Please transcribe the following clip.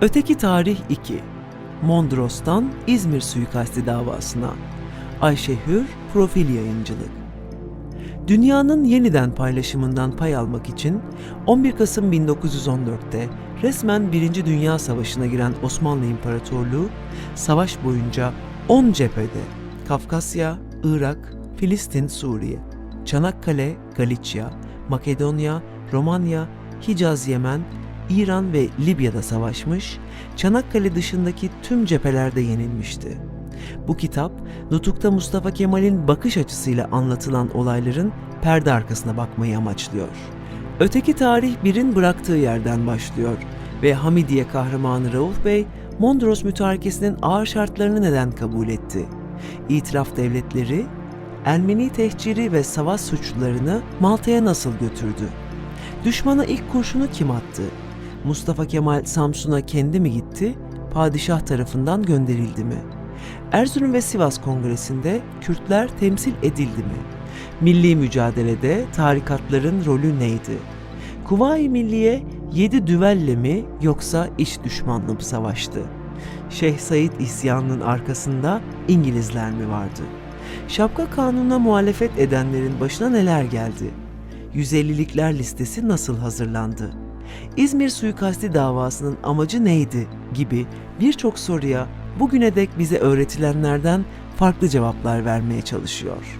Öteki Tarih 2 Mondros'tan İzmir suikasti davasına Ayşe Hür Profil Yayıncılık Dünyanın yeniden paylaşımından pay almak için 11 Kasım 1914'te resmen 1. Dünya Savaşı'na giren Osmanlı İmparatorluğu savaş boyunca 10 cephede Kafkasya, Irak, Filistin, Suriye, Çanakkale, Galicia, Makedonya, Romanya, Hicaz, Yemen, İran ve Libya'da savaşmış, Çanakkale dışındaki tüm cephelerde yenilmişti. Bu kitap, Nutuk'ta Mustafa Kemal'in bakış açısıyla anlatılan olayların perde arkasına bakmayı amaçlıyor. Öteki tarih birin bıraktığı yerden başlıyor ve Hamidiye kahramanı Rauf Bey, Mondros mütarekesinin ağır şartlarını neden kabul etti? İtiraf devletleri, Ermeni tehciri ve savaş suçlularını Malta'ya nasıl götürdü? Düşmana ilk kurşunu kim attı? Mustafa Kemal Samsun'a kendi mi gitti, padişah tarafından gönderildi mi? Erzurum ve Sivas Kongresi'nde Kürtler temsil edildi mi? Milli mücadelede tarikatların rolü neydi? Kuvayi Milliye yedi düvelle mi yoksa iç düşmanla mı savaştı? Şeyh Said isyanının arkasında İngilizler mi vardı? Şapka kanununa muhalefet edenlerin başına neler geldi? 150'likler listesi nasıl hazırlandı? İzmir suikasti davasının amacı neydi gibi birçok soruya bugüne dek bize öğretilenlerden farklı cevaplar vermeye çalışıyor.